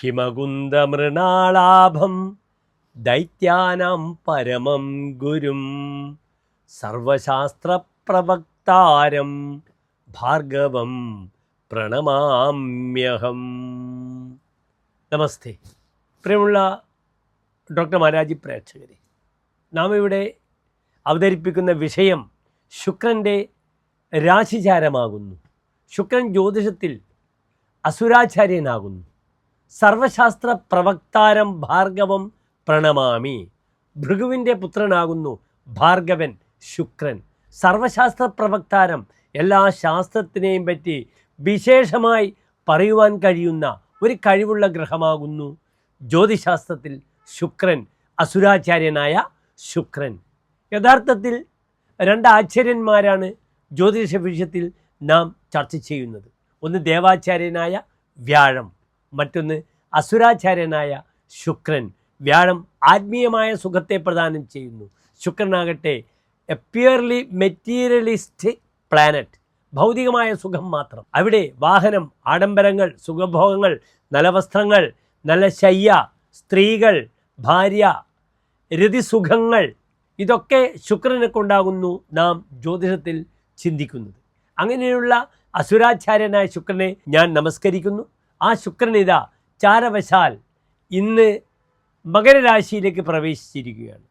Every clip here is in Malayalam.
ഹിമകുന്ദമൃണാളാഭം ദൈത്യാനാം പരമം ഗുരും സർവശാസ്ത്രപ്രവക്താരം ഭാർഗവം പ്രണമാമ്യഹം. നമസ്തേ. പ്രിയമുള്ള ഡോക്ടർ മാരാജി പ്രേക്ഷകരെ നാം ഇവിടെ അവതരിപ്പിക്കുന്ന വിഷയം ശുക്രന്റെ രാശിചാരമാകുന്നു. ശുക്രൻ ജ്യോതിഷത്തിൽ അസുരാചാര്യനാകുന്നു. സർവശാസ്ത്ര പ്രവക്താരം ഭാർഗവം പ്രണമാമി. ഭൃഗുവിന്റെ പുത്രനാകുന്നു ഭാർഗവൻ ശുക്രൻ. സർവശാസ്ത്ര പ്രവക്താരം എല്ലാ ശാസ്ത്രത്തിനെയും പറ്റി വിശേഷമായി പറയുവാൻ കഴിയുന്ന ഒരു കഴിവുള്ള ഗ്രഹമാകുന്നു ജ്യോതിശാസ്ത്രത്തിൽ ശുക്രൻ അസുരാചാര്യനായ ശുക്രൻ. യഥാർത്ഥത്തിൽ രണ്ട് ആചാര്യന്മാരാണ് ജ്യോതിഷ വിഷയത്തിൽ നാം ചർച്ച ചെയ്യുന്നത്. ഒന്ന് ദേവാചാര്യനായ വ്യാഴം. മറ്റൊന്ന് അസുരാചാര്യനായ ശുക്രൻ. വ്യാഴം ആത്മീയമായ സുഖത്തെ പ്രദാനം ചെയ്യുന്നു. ശുക്രനാകട്ടെ എപ്പിയർലി മെറ്റീരിയലിസ്റ്റ് പ്ലാനറ്റ് ഭൗതികമായ സുഖം മാത്രം. അവിടെ വാഹനം ആഡംബരങ്ങൾ സുഖഭോഗങ്ങൾ നല്ല വസ്ത്രങ്ങൾ നല്ല ശയ്യ സ്ത്രീകൾ ഭാര്യ രതിസുഖങ്ങൾ ഇതൊക്കെ ശുക്രനെ കൊണ്ടാകുന്നു നാം ജ്യോതിഷത്തിൽ ചിന്തിക്കുന്നത്. അങ്ങനെയുള്ള അസുരാചാര്യനായ ശുക്രനെ ഞാൻ നമസ്കരിക്കുന്നു. ആ ശുക്രനിത ചാരവശാൽ ഇന്ന് മകരരാശിയിലേക്ക് പ്രവേശിച്ചിരിക്കുകയാണ്.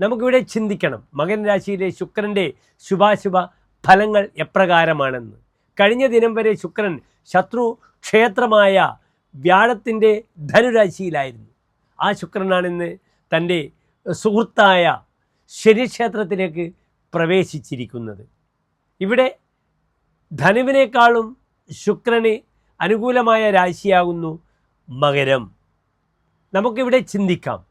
നമുക്കിവിടെ ചിന്തിക്കണം മകരരാശിയിലെ ശുക്രന്റെ ശുഭാശുഭ ഫലങ്ങൾ എപ്രകാരമാണെന്ന്. കഴിഞ്ഞ ദിനം വരെ ശുക്രൻ ശത്രു ക്ഷേത്രമായ വ്യാഴത്തിന്റെ ധനുരാശിയിലായിരുന്നു. ആ ശുക്രനാണിന്ന് തന്റെ സുഹൃത്തായ ശനിക്ഷേത്രത്തിലേക്ക് പ്രവേശിച്ചിരിക്കുന്നത്. ഇവിടെ ധനുവിനേക്കാളും ശുക്രന് അനുകൂലമായ രാശിയാകുന്നു മകരം. നമുക്കിവിടെ ചിന്തിക്കാം.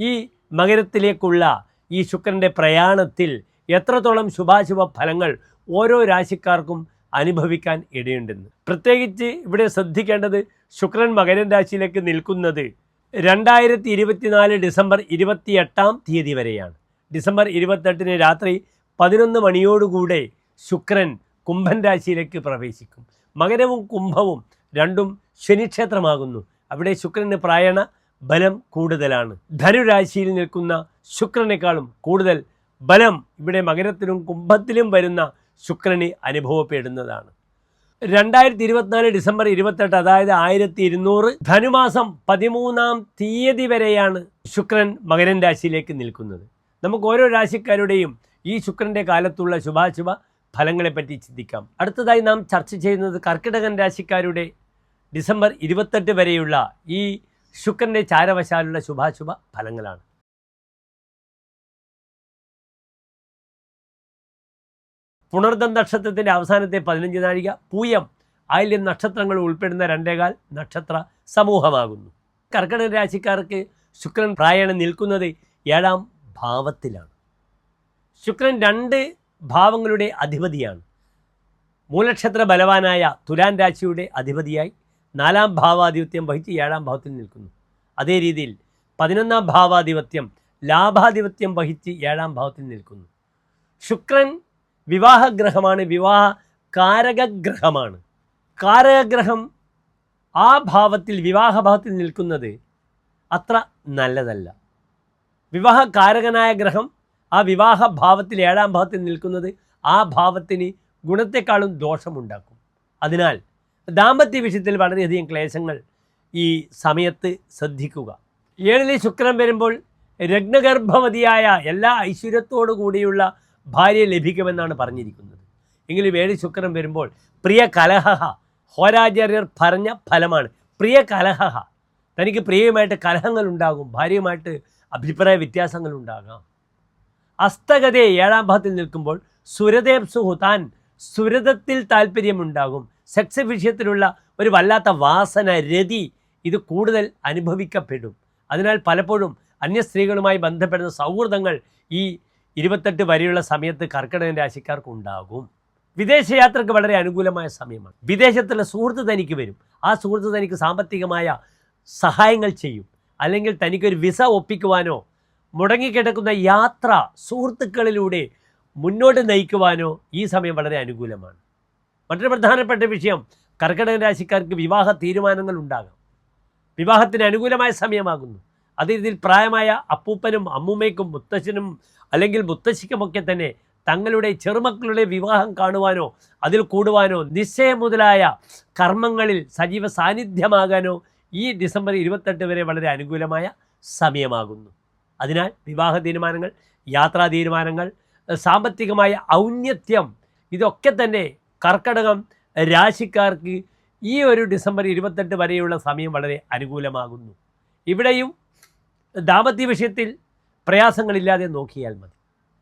ഈ മകരത്തിലേക്കുള്ള ഈ ശുക്രന്റെ പ്രയാണത്തിൽ എത്രത്തോളം ശുഭാശുഭ ഫലങ്ങൾ ഓരോ രാശിക്കാർക്കും അനുഭവിക്കാൻ ഇടയുണ്ടെന്ന്. പ്രത്യേകിച്ച് ഇവിടെ ശ്രദ്ധിക്കേണ്ടത് ശുക്രൻ മകരൻ രാശിയിലേക്ക് നിൽക്കുന്നത് രണ്ടായിരത്തി ഇരുപത്തിനാല് ഡിസംബർ ഇരുപത്തിയെട്ടാം തീയതി വരെയാണ്. ഡിസംബർ ഇരുപത്തെട്ടിന് രാത്രി പതിനൊന്ന് മണിയോടുകൂടെ ശുക്രൻ കുംഭൻ രാശിയിലേക്ക് പ്രവേശിക്കും. മകരവും കുംഭവും രണ്ടും ശനിക്ഷേത്രമാകുന്നു. അവിടെ ശുക്രന് പ്രായണ ബലം കൂടുതലാണ്. ധനുരാശിയിൽ നിൽക്കുന്ന ശുക്രനേക്കാളും കൂടുതൽ ബലം ഇവിടെ മകരത്തിലും കുംഭത്തിലും വരുന്ന ശുക്രന് അനുഭവപ്പെടുന്നതാണ്. രണ്ടായിരത്തി ഇരുപത്തിനാല് ഡിസംബർ ഇരുപത്തെട്ട് അതായത് ആയിരത്തി ഇരുന്നൂറ് ധനുമാസം പതിമൂന്നാം തീയതി വരെയാണ് ശുക്രൻ മകരൻ രാശിയിലേക്ക് നിൽക്കുന്നത്. നമുക്ക് ഓരോ രാശിക്കാരുടെയും ഈ ശുക്രന്റെ കാലത്തുള്ള ശുഭാശുഭ ഫലങ്ങളെപ്പറ്റി ചിന്തിക്കാം. അടുത്തതായി നാം ചർച്ച ചെയ്യുന്നത് കർക്കിടകൻ രാശിക്കാരുടെ ഡിസംബർ ഇരുപത്തെട്ട് വരെയുള്ള ഈ ശുക്രന്റെ ചാരവശാലുള്ള ശുഭാശുഭ ഫലങ്ങളാണ്. പുണർദം നക്ഷത്രത്തിന്റെ അവസാനത്തെ പതിനഞ്ച് നാഴിക പൂയം ആയില്യം നക്ഷത്രങ്ങൾ ഉൾപ്പെടുന്ന രണ്ടേകാൽ നക്ഷത്ര സമൂഹമാകുന്നു. കർക്കിടക രാശിക്കാർക്ക് ശുക്രൻ പ്രായണം നിൽക്കുന്നത് ഏഴാം ഭാവത്തിലാണ്. ശുക്രൻ രണ്ട് ഭാവങ്ങളുടെ അധിപതിയാണ്. മൂലക്ഷത്ര ബലവാനായ തുലാൻ രാശിയുടെ അധിപതിയായി നാലാം ഭാവാധിപത്യം വഹിച്ച് ഏഴാം ഭാവത്തിൽ നിൽക്കുന്നു. അതേ രീതിയിൽ പതിനൊന്നാം ഭാവാധിപത്യം ലാഭാധിപത്യം വഹിച്ച് ഏഴാം ഭാവത്തിൽ നിൽക്കുന്നു. ശുക്രൻ വിവാഹഗ്രഹമാണ്. വിവാഹ കാരകഗ്രഹമാണ്. കാരകഗ്രഹം ആ ഭാവത്തിൽ വിവാഹഭാവത്തിൽ നിൽക്കുന്നത് അത്ര നല്ലതല്ല. വിവാഹ കാരകനായ ഗ്രഹം ആ വിവാഹ ഭാവത്തിൽ ഏഴാം ഭാവത്തിൽ നിൽക്കുന്നത് ആ ഭാവത്തിന് ഗുണത്തെക്കാളും ദോഷമുണ്ടാക്കും. അതിനാൽ ദാമ്പത്യ വിഷയത്തിൽ വളരെയധികം ക്ലേശങ്ങൾ ഈ സമയത്ത് ശ്രദ്ധിക്കുക. ഏഴിലെ ശുക്രൻ വരുമ്പോൾ രത്നഗർഭവതിയായ എല്ലാ ഐശ്വര്യത്തോടു കൂടിയുള്ള ഭാര്യ ലഭിക്കുമെന്നാണ് പറഞ്ഞിരിക്കുന്നത്. എങ്കിലും ഏഴ് ശുക്രൻ വരുമ്പോൾ പ്രിയ കലഹ ഹോരാചാര്യർ പറഞ്ഞ ഫലമാണ്. പ്രിയ കലഹ തനിക്ക് പ്രിയമായിട്ട് കലഹങ്ങൾ ഉണ്ടാകും ഭാര്യയുമായിട്ട് അഭിപ്രായ വ്യത്യാസങ്ങൾ ഉണ്ടാകാം അസ്തഗതയെ ഏഴാം ഭാഗത്തിൽ നിൽക്കുമ്പോൾ സുരദേവ് സുഹു താൻ സുരതത്തിൽ താല്പര്യമുണ്ടാകും സെക്സ് വിഷയത്തിലുള്ള ഒരു വല്ലാത്ത വാസന രതി ഇത് കൂടുതൽ അനുഭവിക്കപ്പെടും. അതിനാൽ പലപ്പോഴും അന്യ സ്ത്രീകളുമായി ബന്ധപ്പെടുന്ന സൗഹൃദങ്ങൾ ഈ ഇരുപത്തെട്ട് വരെയുള്ള സമയത്ത് കർക്കിടകൻ രാശിക്കാർക്ക് ഉണ്ടാകും. വിദേശയാത്രക്ക് വളരെ അനുകൂലമായ സമയമാണ്. വിദേശത്തുള്ള സുഹൃത്ത് തനിക്ക് വരും. ആ സുഹൃത്ത് തനിക്ക് സാമ്പത്തികമായ സഹായങ്ങൾ ചെയ്യും. അല്ലെങ്കിൽ തനിക്കൊരു വിസ ഒപ്പിക്കുവാനോ മുടങ്ങിക്കിടക്കുന്ന യാത്ര സുഹൃത്തുക്കളിലൂടെ മുന്നോട്ട് നയിക്കുവാനോ ഈ സമയം വളരെ അനുകൂലമാണ്. മറ്റൊരു പ്രധാനപ്പെട്ട വിഷയം കർക്കിടക രാശിക്കാർക്ക് വിവാഹ തീരുമാനങ്ങൾ ഉണ്ടാകാം വിവാഹത്തിന് അനുകൂലമായ സമയമാകുന്നു. അത് ഇതിൽ പ്രായമായ അപ്പൂപ്പനും അമ്മൂമ്മയ്ക്കും മുത്തശ്ശനും അല്ലെങ്കിൽ മുത്തശ്ശിക്കുമൊക്കെ തന്നെ തങ്ങളുടെ ചെറുമക്കളുടെ വിവാഹം കാണുവാനോ അതിൽ കൂടുവാനോ നിശ്ചയം മുതലായ കർമ്മങ്ങളിൽ സജീവ സാന്നിധ്യമാകാനോ ഈ ഡിസംബർ ഇരുപത്തെട്ട് വരെ വളരെ അനുകൂലമായ സമയമാകുന്നു. അതിനാൽ വിവാഹ തീരുമാനങ്ങൾ യാത്രാ തീരുമാനങ്ങൾ സാമ്പത്തികമായ ഔന്നത്യം ഇതൊക്കെ തന്നെ കർക്കടകം രാശിക്കാർക്ക് ഈ ഒരു ഡിസംബർ ഇരുപത്തെട്ട് വരെയുള്ള സമയം വളരെ അനുകൂലമാകുന്നു. ഇവിടെയും ദാമ്പത്യ വിഷയത്തിൽ പ്രയാസങ്ങളില്ലാതെ നോക്കിയാൽ മതി.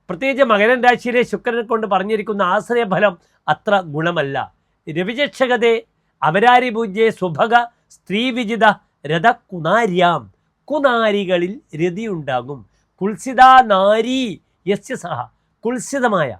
പ്രത്യേകിച്ച് മകരൻ രാശിയിലെ ശുക്രനെ കൊണ്ട് പറഞ്ഞിരിക്കുന്ന ആശ്രയഫലം അത്ര ഗുണമല്ല. രവിചക്ഷകതെ അപരാരി പൂജ്യ സുഭഗ സ്ത്രീവിജിത രഥ കുനാര്യാം കുനാരികളിൽ രതിയുണ്ടാകും. കുൽസിത നാരി യസ്യ സഹ. കുൽസിതമായ.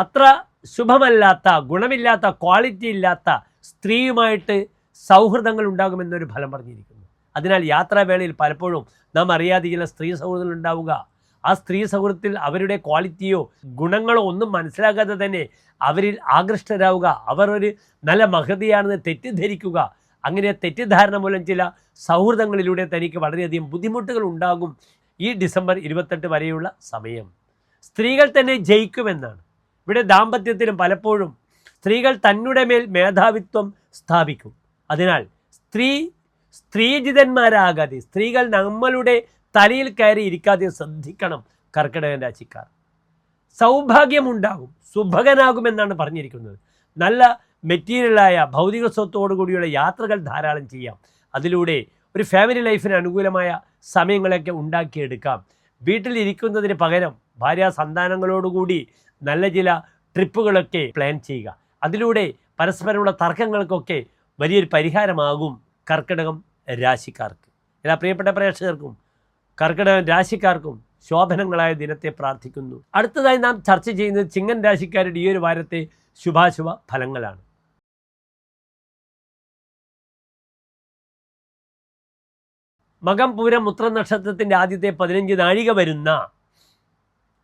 അത്ര ശുഭമല്ലാത്ത ഗുണമില്ലാത്ത ക്വാളിറ്റി ഇല്ലാത്ത സ്ത്രീയുമായിട്ട് സൗഹൃദങ്ങൾ ഉണ്ടാകുമെന്നൊരു ഫലം പറഞ്ഞിരിക്കുന്നു. അതിനാൽ യാത്രാവേളയിൽ പലപ്പോഴും നാം അറിയാതെ സ്ത്രീ സൗഹൃദങ്ങൾ ഉണ്ടാവുക. ആ സ്ത്രീ സൗഹൃദത്തിൽ അവരുടെ ക്വാളിറ്റിയോ ഗുണങ്ങളോ ഒന്നും മനസ്സിലാക്കാതെ തന്നെ അവരിൽ ആകൃഷ്ടരാവുക. അവർ ഒരു നല്ല മഹതിയാണെന്ന് തെറ്റിദ്ധരിക്കുക. അങ്ങനെ തെറ്റിദ്ധാരണ മൂലം ചില സൗഹൃദങ്ങളിലൂടെ തനിക്ക് വളരെയധികം ബുദ്ധിമുട്ടുകൾ ഉണ്ടാകും ഈ ഡിസംബർ ഇരുപത്തെട്ട് വരെയുള്ള സമയം. സ്ത്രീകൾ തന്നെ ജയിക്കുമെന്നാണ്. ഇവിടെ ദാമ്പത്യത്തിലും പലപ്പോഴും സ്ത്രീകൾ തന്നുടെ മേൽ മേധാവിത്വം സ്ഥാപിക്കും. അതിനാൽ സ്ത്രീ സ്ത്രീജിതന്മാരാകാതെ സ്ത്രീകൾ നമ്മളുടെ തലയിൽ കയറി ഇരിക്കാതെ ശ്രദ്ധിക്കണം കർക്കിടകൻ രാശിക്കാർ. സൗഭാഗ്യമുണ്ടാകും സുഭകനാകുമെന്നാണ് പറഞ്ഞിരിക്കുന്നത്. നല്ല മെറ്റീരിയലായ ഭൗതിക സ്വത്തോടു കൂടിയുള്ള യാത്രകൾ ധാരാളം ചെയ്യാം. അതിലൂടെ ഒരു ഫാമിലി ലൈഫിന് അനുകൂലമായ സമയങ്ങളൊക്കെ ഉണ്ടാക്കിയെടുക്കാം. വീട്ടിലിരിക്കുന്നതിന് പകരം ഭാര്യ സന്താനങ്ങളോടുകൂടി നല്ല ചില ട്രിപ്പുകളൊക്കെ പ്ലാൻ ചെയ്യുക. അതിലൂടെ പരസ്പരമുള്ള തർക്കങ്ങൾക്കൊക്കെ വലിയൊരു പരിഹാരമാകും കർക്കിടകം രാശിക്കാർക്ക്. എല്ലാ പ്രിയപ്പെട്ട പ്രേക്ഷകർക്കും കർക്കിടകം രാശിക്കാർക്കും ശോഭനങ്ങളായ ദിനത്തെ പ്രാർത്ഥിക്കുന്നു. അടുത്തതായി നാം ചർച്ച ചെയ്യുന്നത് ചിങ്ങൻ രാശിക്കാരുടെ ഈ ഒരു വാരത്തെ ശുഭാശുഭ ഫലങ്ങളാണ് മകം പൂരം ഉത്ര നക്ഷത്രത്തിന്റെ ആദ്യത്തെ പതിനഞ്ച് നാഴിക വരുന്ന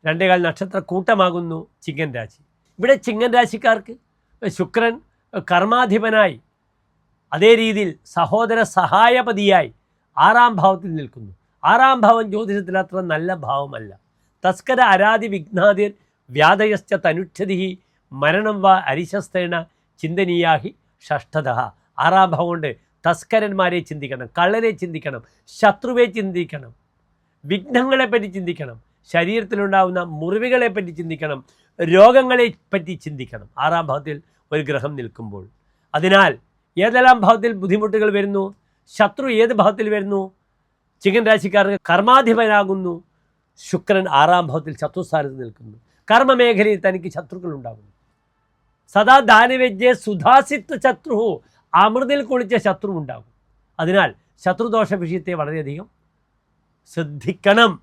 രണ്ടേകാൽ നക്ഷത്ര കൂട്ടമാകുന്നു ചിങ്ങൻ രാശി. ഇവിടെ ചിങ്ങൻ രാശിക്കാർക്ക് ശുക്രൻ കർമാധിപനായി അതേ രീതിയിൽ സഹോദര സഹായപതിയായി ആറാം ഭാവത്തിൽ നിൽക്കുന്നു. ആറാം ഭാവം ജ്യോതിഷത്തിൽ അത്ര നല്ല ഭാവമല്ല. തസ്കര അരാതി വിഘ്നാതിർ വ്യാധയശ്ച തനുക്ഷതി മരണം വാ അരിശസ്തേണ ചിന്തനീയാഹി ഷഷ്ഠത ആറാം ഭാവം കൊണ്ട് തസ്കരന്മാരെ ചിന്തിക്കണം കള്ളനെ ചിന്തിക്കണം ശത്രുവെ ചിന്തിക്കണം വിഘ്നങ്ങളെ വിഘ്നങ്ങളെപ്പറ്റി ചിന്തിക്കണം ശരീരത്തിലുണ്ടാകുന്ന മുറിവുകളെപ്പറ്റി ചിന്തിക്കണം രോഗങ്ങളെ പറ്റി ചിന്തിക്കണം. ആറാം ഭാവത്തിൽ ഒരു ഗ്രഹം നിൽക്കുമ്പോൾ. അതിനാൽ ഏതെല്ലാം ഭാവത്തിൽ ബുദ്ധിമുട്ടുകൾ വരുന്നു? ശത്രു ഏത് ഭാവത്തിൽ വരുന്നു? ചികൻ രാശിക്കാർക്ക് കർമാധിപനാകുന്നു. ശുക്രൻ ആറാം ഭാവത്തിൽ ശത്രുസ്ഥാനത്ത് നിൽക്കുന്നു. കർമ്മമേഖലയിൽ തനിക്ക് ശത്രുക്കൾ ഉണ്ടാകുന്നു സദാ ദാനവേദ്യ സുധാസിത്വ ശത്രു അമൃതിൽ കുളിച്ച ശത്രു ഉണ്ടാകും അതിനാൽ ശത്രുദോഷ വിഷയത്തെ വളരെയധികം ശ്രദ്ധിക്കണം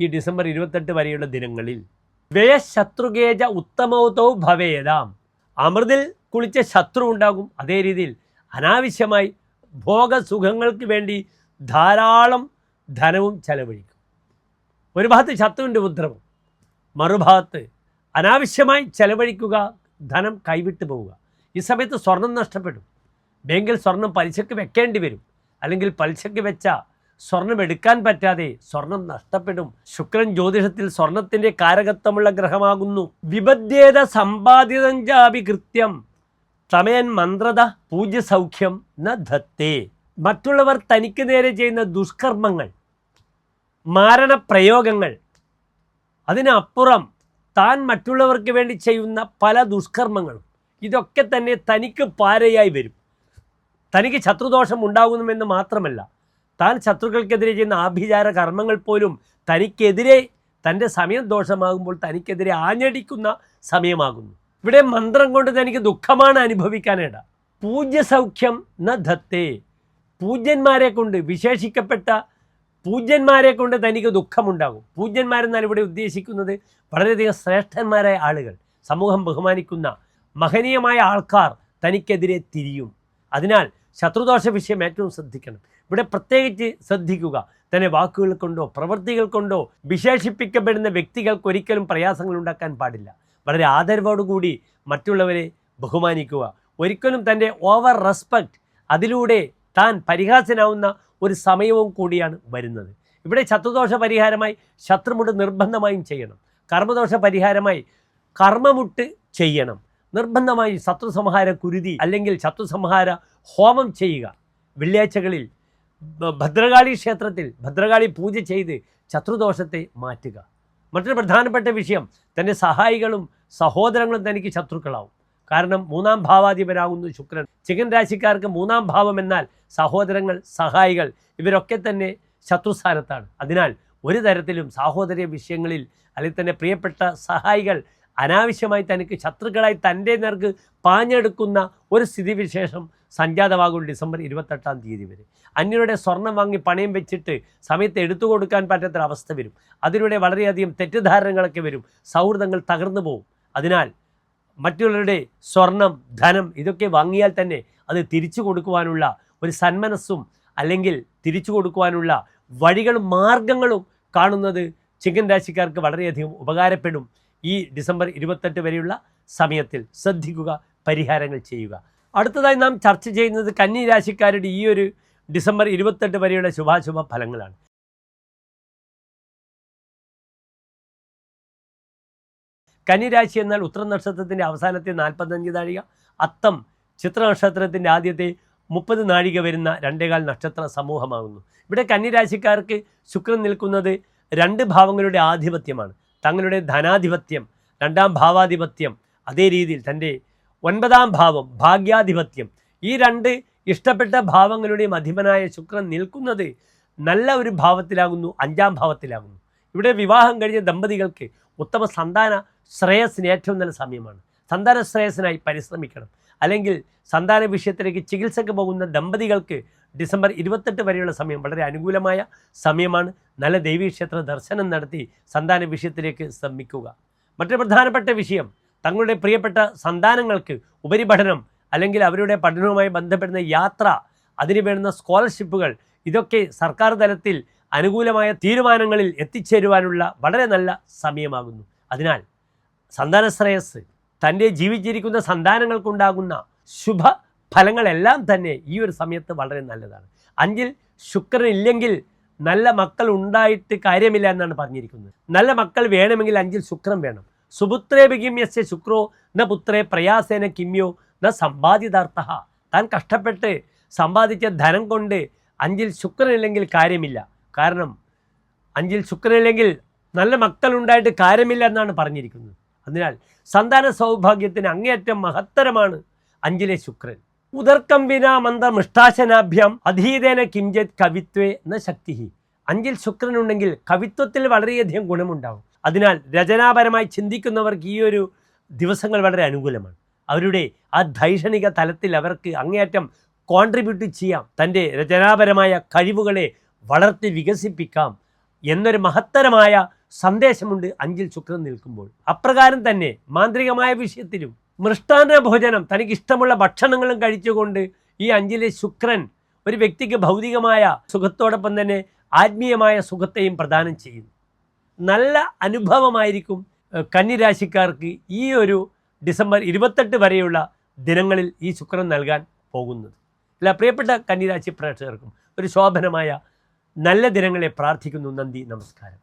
ഈ ഡിസംബർ ഇരുപത്തെട്ട് വരെയുള്ള ദിനങ്ങളിൽ. വ്യയശത്രുഗേജ ഉത്തമൗതൗ ഭവേദാം. അമൃതിൽ കുളിച്ച ശത്രു ഉണ്ടാകും അതേ രീതിയിൽ അനാവശ്യമായി ഭോഗസുഖങ്ങൾക്ക് വേണ്ടി ധാരാളം ധനവും ചെലവഴിക്കും. ഒരു ഭാഗത്ത് ശത്രുവിന്റെ ഉപദ്രവം മറുഭാഗത്ത് അനാവശ്യമായി ചെലവഴിക്കുക ധനം കൈവിട്ടു പോവുക. ഈ സമയത്ത് സ്വർണം നഷ്ടപ്പെടും. ബാങ്കിൽ സ്വർണം പലിശക്ക് വെക്കേണ്ടി വരും. അല്ലെങ്കിൽ പലിശക്ക് വെച്ച സ്വർണം എടുക്കാൻ പറ്റാതെ സ്വർണം നഷ്ടപ്പെടും. ശുക്രൻ ജ്യോതിഷത്തിൽ സ്വർണത്തിന്റെ കാരകത്വമുള്ള ഗ്രഹമാകുന്നു. വിപദ്യേത സമ്പാദിതഞ്ചാപി കൃത്യം. തമയൻ മന്ത്രത പൂജ്യസൗഖ്യം ന ധത്തേ. മറ്റുള്ളവർ തനിക്ക് നേരെ ചെയ്യുന്ന ദുഷ്കർമ്മങ്ങൾ മാരണപ്രയോഗങ്ങൾ അതിനപ്പുറം താൻ മറ്റുള്ളവർക്ക് വേണ്ടി ചെയ്യുന്ന പല ദുഷ്കർമ്മങ്ങളും ഇതൊക്കെ തന്നെ തനിക്ക് പാരയായി വരും. തനിക്ക് ശത്രുദോഷം ഉണ്ടാകുന്നുവെന്ന് മാത്രമല്ല താൻ ശത്രുക്കൾക്കെതിരെ ചെയ്യുന്ന ആഭിചാര കർമ്മങ്ങൾ പോലും തനിക്കെതിരെ തന്റെ സമയം ദോഷമാകുമ്പോൾ തനിക്കെതിരെ ആഞ്ഞടിക്കുന്ന സമയമാകുന്നു. ഇവിടെ മന്ത്രം കൊണ്ട് തനിക്ക് ദുഃഖമാണ് അനുഭവിക്കാനിട. പൂജ്യസൗഖ്യം ന ധത്തേ. പൂജ്യന്മാരെ കൊണ്ട് വിശേഷിക്കപ്പെട്ട പൂജ്യന്മാരെ കൊണ്ട് തനിക്ക് ദുഃഖമുണ്ടാകും. പൂജ്യന്മാരെന്നാൽ ഇവിടെ ഉദ്ദേശിക്കുന്നത് വളരെയധികം ശ്രേഷ്ഠന്മാരായ ആളുകൾ സമൂഹം ബഹുമാനിക്കുന്ന മഹനീയമായ ആൾക്കാർ തനിക്കെതിരെ തിരിയും. അതിനാൽ ശത്രുദോഷ വിഷയം ഏറ്റവും ശ്രദ്ധിക്കണം. ഇവിടെ പ്രത്യേകിച്ച് ശ്രദ്ധിക്കുക. തന്നെ വാക്കുകൾ കൊണ്ടോ പ്രവൃത്തികൾ കൊണ്ടോ വിശേഷിപ്പിക്കപ്പെടുന്ന വ്യക്തികൾക്ക് ഒരിക്കലും പ്രയാസങ്ങൾ ഉണ്ടാക്കാൻ പാടില്ല. വളരെ ആദരവോടുകൂടി മറ്റുള്ളവരെ ബഹുമാനിക്കുക. ഒരിക്കലും തന്റെ ഓവർ റെസ്പെക്റ്റ് അതിലൂടെ താൻ പരിഹാസനാവുന്ന ഒരു സമയവും കൂടിയാണ് വരുന്നത്. ഇവിടെ ശത്രുദോഷ പരിഹാരമായി ശത്രുമുട്ട് നിർബന്ധമായും ചെയ്യണം. കർമ്മദോഷ പരിഹാരമായി കർമ്മമുട്ട് ചെയ്യണം. നിർബന്ധമായി ശത്രുസംഹാര കുരുതി അല്ലെങ്കിൽ ശത്രുസംഹാര ഹോമം ചെയ്യുക. വെള്ളിയാഴ്ചകളിൽ ഭദ്രകാളി ക്ഷേത്രത്തിൽ ഭദ്രകാളി പൂജ ചെയ്ത് ശത്രുദോഷത്തെ മാറ്റുക. മറ്റൊരു പ്രധാനപ്പെട്ട വിഷയം തന്റെ സഹായികളും സഹോദരങ്ങളും തനിക്ക് ശത്രുക്കളാവും. കാരണം മൂന്നാം ഭാവാധിപനാകുന്നു ശുക്രൻ. ചികൻ രാശിക്കാർക്ക് മൂന്നാം ഭാവം എന്നാൽ സഹോദരങ്ങൾ സഹായികൾ ഇവരൊക്കെ തന്നെ ശത്രുസ്ഥാനത്താണ്. അതിനാൽ ഒരു തരത്തിലും സാഹോദര്യ വിഷയങ്ങളിൽ അല്ലെങ്കിൽ തന്നെ പ്രിയപ്പെട്ട സഹായികൾ അനാവശ്യമായി തനിക്ക് ശത്രുക്കളായി തന്റെ നേർക്ക് പാഞ്ഞെടുക്കുന്ന ഒരു സ്ഥിതിവിശേഷം സംജാതമാകും ഡിസംബർ ഇരുപത്തെട്ടാം തീയതി വരെ. അന്യരുടെ സ്വർണം വാങ്ങി പണയം വെച്ചിട്ട് സമയത്ത് എടുത്തു കൊടുക്കാൻ പറ്റാത്തൊരവസ്ഥ വരും. അതിലൂടെ വളരെയധികം തെറ്റിദ്ധാരണകളൊക്കെ വരും. സൗഹൃദങ്ങൾ തകർന്നു പോകും. അതിനാൽ മറ്റുള്ളവരുടെ സ്വർണം ധനം ഇതൊക്കെ വാങ്ങിയാൽ തന്നെ അത് തിരിച്ചു കൊടുക്കുവാനുള്ള ഒരു സന്മനസ്സും അല്ലെങ്കിൽ തിരിച്ചു കൊടുക്കുവാനുള്ള വഴികളും മാർഗങ്ങളും കാണുന്നത് ചിക്കൻ രാശിക്കാർക്ക് വളരെയധികം ഉപകാരപ്പെടും. ഈ ഡിസംബർ ഇരുപത്തെട്ട് വരെയുള്ള സമയത്തിൽ ശ്രദ്ധിക്കുക പരിഹാരങ്ങൾ ചെയ്യുക. അടുത്തതായി നാം ചർച്ച ചെയ്യുന്നത് കന്നി രാശിക്കാരുടെ ഈ ഒരു ഡിസംബർ ഇരുപത്തെട്ട് വരെയുള്ള ശുഭാശുഭ ഫലങ്ങളാണ്. കന്നിരാശി എന്നാൽ ഉത്തര നക്ഷത്രത്തിന്റെ അവസാനത്തെ നാൽപ്പത്തഞ്ച് നാഴിക അത്തം ചിത്ര നക്ഷത്രത്തിന്റെ ആദ്യത്തെ മുപ്പത് നാഴിക വരുന്ന രണ്ടേകാൽ നക്ഷത്ര സമൂഹമാകുന്നു. ഇവിടെ കന്നിരാശിക്കാർക്ക് ശുക്രൻ നിൽക്കുന്നത് രണ്ട് ഭാവങ്ങളുടെ ആധിപത്യമാണ്. തങ്ങളുടെ ധനാധിപത്യം രണ്ടാം ഭാവാധിപത്യം അതേ രീതിയിൽ തന്റെ ഒൻപതാം ഭാവം ഭാഗ്യാധിപത്യം ഈ രണ്ട് ഇഷ്ടപ്പെട്ട ഭാവങ്ങളുടെയും അധിപനായ ശുക്രൻ നിൽക്കുന്നത് നല്ല ഒരു ഭാവത്തിലാകുന്നു അഞ്ചാം ഭാവത്തിലാകുന്നു. ഇവിടെ വിവാഹം കഴിഞ്ഞ ദമ്പതികൾക്ക് ഉത്തമ സന്താന ശ്രേയസ്സിന് ഏറ്റവും നല്ല സമയമാണ്. സന്താന ശ്രേയസ്സിനായി പരിശ്രമിക്കണം. അല്ലെങ്കിൽ സന്താന വിഷയത്തിലേക്ക് ചികിത്സയ്ക്ക് പോകുന്ന ദമ്പതികൾക്ക് ഡിസംബർ ഇരുപത്തെട്ട് വരെയുള്ള സമയം വളരെ അനുകൂലമായ സമയമാണ്. നല്ല ദേവീക്ഷേത്ര ദർശനം നടത്തി സന്താന വിഷയത്തിലേക്ക് ശ്രമിക്കുക. മറ്റൊരു പ്രധാനപ്പെട്ട വിഷയം തങ്ങളുടെ പ്രിയപ്പെട്ട സന്താനങ്ങൾക്ക് ഉപരിപഠനം അല്ലെങ്കിൽ അവരുടെ പഠനവുമായി ബന്ധപ്പെടുന്ന യാത്ര അതിന് വേണ്ടുന്ന സ്കോളർഷിപ്പുകൾ ഇതൊക്കെ സർക്കാർ തലത്തിൽ അനുകൂലമായ തീരുമാനങ്ങളിൽ എത്തിച്ചേരുവാനുള്ള വളരെ നല്ല സമയമാകുന്നു. അതിനാൽ സന്താന ശ്രേയസ് തന്റെ ജീവിച്ചിരിക്കുന്ന സന്താനങ്ങൾക്കുണ്ടാകുന്ന ശുഭ ഫലങ്ങളെല്ലാം തന്നെ ഈ ഒരു സമയത്ത് വളരെ നല്ലതാണ്. അഞ്ചിൽ ശുക്രൻ ഇല്ലെങ്കിൽ നല്ല മക്കൾ ഉണ്ടായിട്ട് കാര്യമില്ല എന്നാണ് പറഞ്ഞിരിക്കുന്നത്. നല്ല മക്കൾ വേണമെങ്കിൽ അഞ്ചിൽ ശുക്രൻ വേണം. സുപുത്രേ ബിഗിമ്യസ്യ ശുക്രോ ന പുത്രേ പ്രയാസേന കിമ്യോ ന സമ്പാദിതാർത്ഥ. താൻ കഷ്ടപ്പെട്ട് സമ്പാദിച്ച ധനം കൊണ്ട് അഞ്ചിൽ ശുക്രനില്ലെങ്കിൽ കാര്യമില്ല. കാരണം അഞ്ചിൽ ശുക്രനില്ലെങ്കിൽ നല്ല മക്കളുണ്ടായിട്ട് കാര്യമില്ല എന്നാണ് പറഞ്ഞിരിക്കുന്നത്. അതിനാൽ സന്താന സൗഭാഗ്യത്തിന് അങ്ങേയറ്റം മഹത്തരമാണ് അഞ്ചിലെ ശുക്രൻ. ഉദർക്കം വിനാ മന്ദമിഷ്ടാശനാഭ്യം അധീതേന കിഞ്ചത് കവിത്വേ എന്ന ശക്തി അഞ്ചിൽ ശുക്രനുണ്ടെങ്കിൽ കവിത്വത്തിൽ വളരെയധികം ഗുണമുണ്ടാവും. അതിനാൽ രചനാപരമായി ചിന്തിക്കുന്നവർക്ക് ഈ ഒരു ദിവസങ്ങൾ വളരെ അനുകൂലമാണ്. അവരുടെ ആ ധൈഷണിക തലത്തിൽ അവർക്ക് അങ്ങേയറ്റം കോൺട്രിബ്യൂട്ട് ചെയ്യാം. തന്റെ രചനാപരമായ കഴിവുകളെ വളർത്തി വികസിപ്പിക്കാം എന്നൊരു മഹത്തരമായ സന്ദേശമുണ്ട് അഞ്ചിൽ ശുക്രൻ നിൽക്കുമ്പോൾ. അപ്രകാരം തന്നെ മാന്ത്രികമായ വിഷയത്തിലും മൃഷ്ടാന്ന ഭോജനം തനിക്ക് ഇഷ്ടമുള്ള ഭക്ഷണങ്ങളും കഴിച്ചുകൊണ്ട് ഈ അഞ്ചിലെ ശുക്രൻ ഒരു വ്യക്തിക്ക് ഭൗതികമായ സുഖത്തോടൊപ്പം തന്നെ ആത്മീയമായ സുഖത്തെയും പ്രദാനം ചെയ്യുന്നു. നല്ല അനുഭവമായിരിക്കും കന്നിരാശിക്കാർക്ക് ഈ ഒരു ഡിസംബർ ഇരുപത്തെട്ട് വരെയുള്ള ദിനങ്ങളിൽ ഈ ശുക്രൻ നൽകാൻ പോകുന്നത്. എല്ലാ പ്രിയപ്പെട്ട കന്നിരാശി പ്രേക്ഷകർക്കും ഒരു ശോഭനമായ നല്ല ദിനങ്ങളെ പ്രാർത്ഥിക്കുന്നു. നന്ദി നമസ്കാരം.